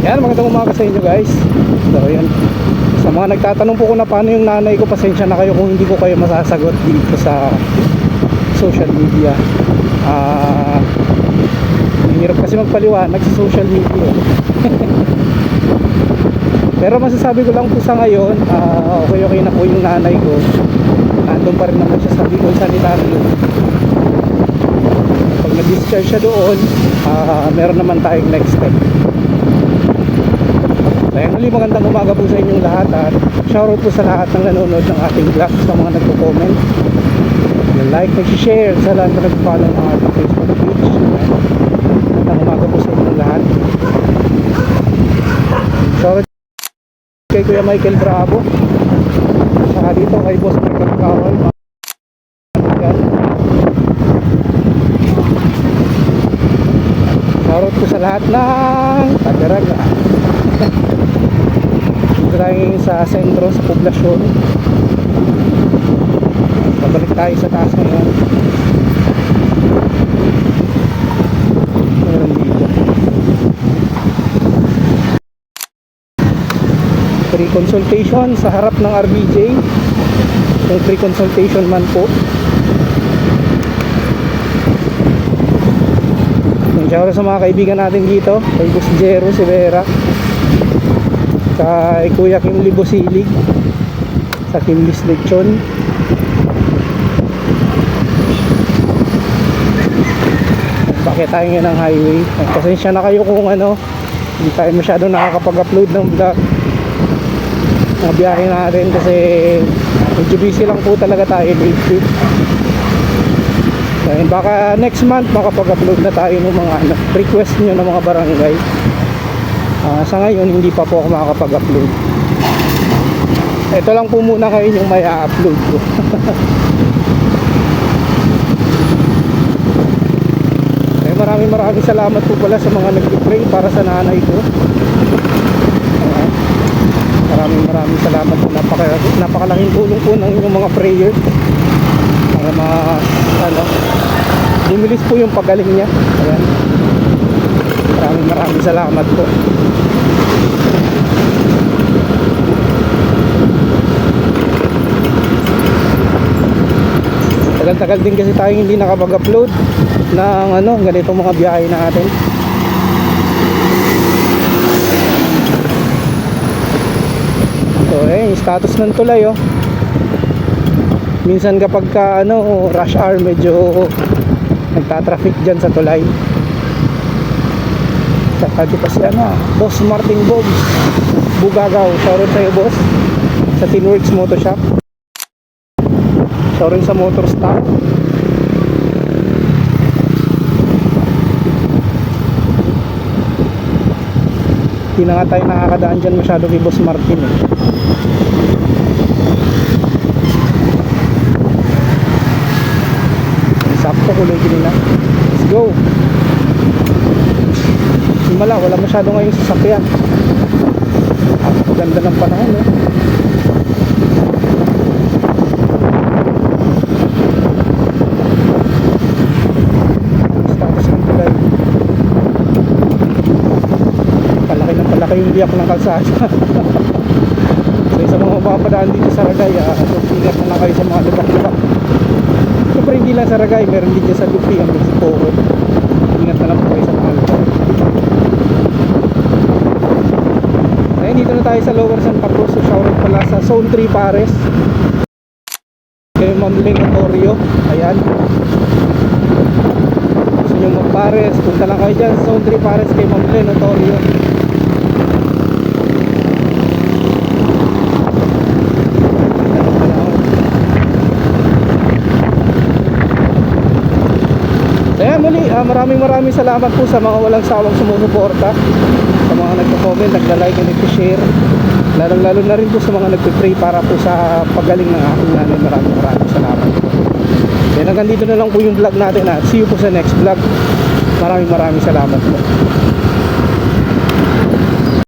Yan, magandang umaga sa inyo guys. So, yan. Sa mga nagtatanong po ko na paano yung nanay ko, pasensya na kayo kung hindi ko kayo masasagot dito sa social media. Ah, mahirap kasi magpaliwanag sa social media. Pero masasabi ko lang po sa ngayon, ah, okay okay na po yung nanay ko. Nandun pa rin naman siya sa Bicol Sanitarium. Pag na-discharge siya doon, ah, meron naman tayong next step. Kaya muli magandang umaga po sa inyong lahat at shoutout po sa lahat ng nanonood ng ating vlog sa mga nagko-comment. Like, nag-share sa lahat na nag-follow ng ating Facebook page. Magandang umaga po sa inyong lahat. Shoutout kay Kuya Michael Bravo. Saka dito kay Boss Michael Kawal. Shoutout po sa lahat ng Tagaraga. Dito tayo sa sentro sa poblasyon. Babalik tayo sa taas ngayon. Meron dito. Free consultation sa harap ng RBJ. Yung free consultation man po. Shout sa mga kaibigan natin dito. Kay Boss Jero Severa kay Kuya Kim Libosilig sa Kimlis Lechon bakit tayo ngayon ng highway. Pasensya na kayo kung ano. Hindi tayo masyado nakakapag-upload ng vlog. Mga biyahe natin kasi medyo busy lang po talaga tayo lately Ayun, baka next month makapag-upload na tayo ng mga ano, request nyo ng mga barangay Ah, sa ngayon hindi pa po ako makakapag-upload. Ito lang po muna kayo yung may upload ko. Eh, maraming maraming salamat po pala sa mga nag-pray para sa nanay ko. Ayan. maraming maraming salamat po. Napaka, napakalaking tulong po ng inyong mga prayer para ma ano bumilis po yung pagaling niya. Ayan. maraming maraming salamat po tagal-tagal din kasi tayo hindi nakapag-upload ng ano, ganitong mga biyahe natin. So eh, status ng tulay oh. Minsan kapag ka ano, rush hour medyo nagtatraffic dyan sa tulay saka di pa si ano Boss Martin Bobs Bugagaw. Shoutout sa'yo boss. Sa Tinworks Moto Shop. Shoutout sa Motor Stock hindi na nga tayo nakakadaan dyan masyado kay Boss Martin eh. sakto kulay din na Simala, wala masyado ngayong sasakyan ganda ng panahon eh. status ng palaki ng palaki yung biyak ng kalsada so sa mga mapapadaan dito sa Ragay ah, so ingat na lang kayo sa mga lubak-lubak Siyempre hindi lang sa Ragay, meron din dyan sa Lupi, ang Mexico. Ingat na lang po kayo sa mga lugar. Ayun, dito na tayo sa Lower Santa Cruz. So, shoutout pala sa Zone 3 Pares. Kay Ma'am Ling Otorio. Ayan. Gusto nyo mag-Pares, punta lang kayo dyan Zone 3 Pares kay Ma'am Ling Otorio. Kaya muli, ah, maraming maraming salamat po sa mga walang sawang sumusuporta sa mga nagko-comment, nagla-like and nag-share lalong lalo na rin po sa mga nagpe-pray para po sa pagaling ng aking nanay. Maraming maraming salamat po. Yan hanggang dito na lang po yung vlog natin at see you po sa next vlog. Maraming maraming salamat po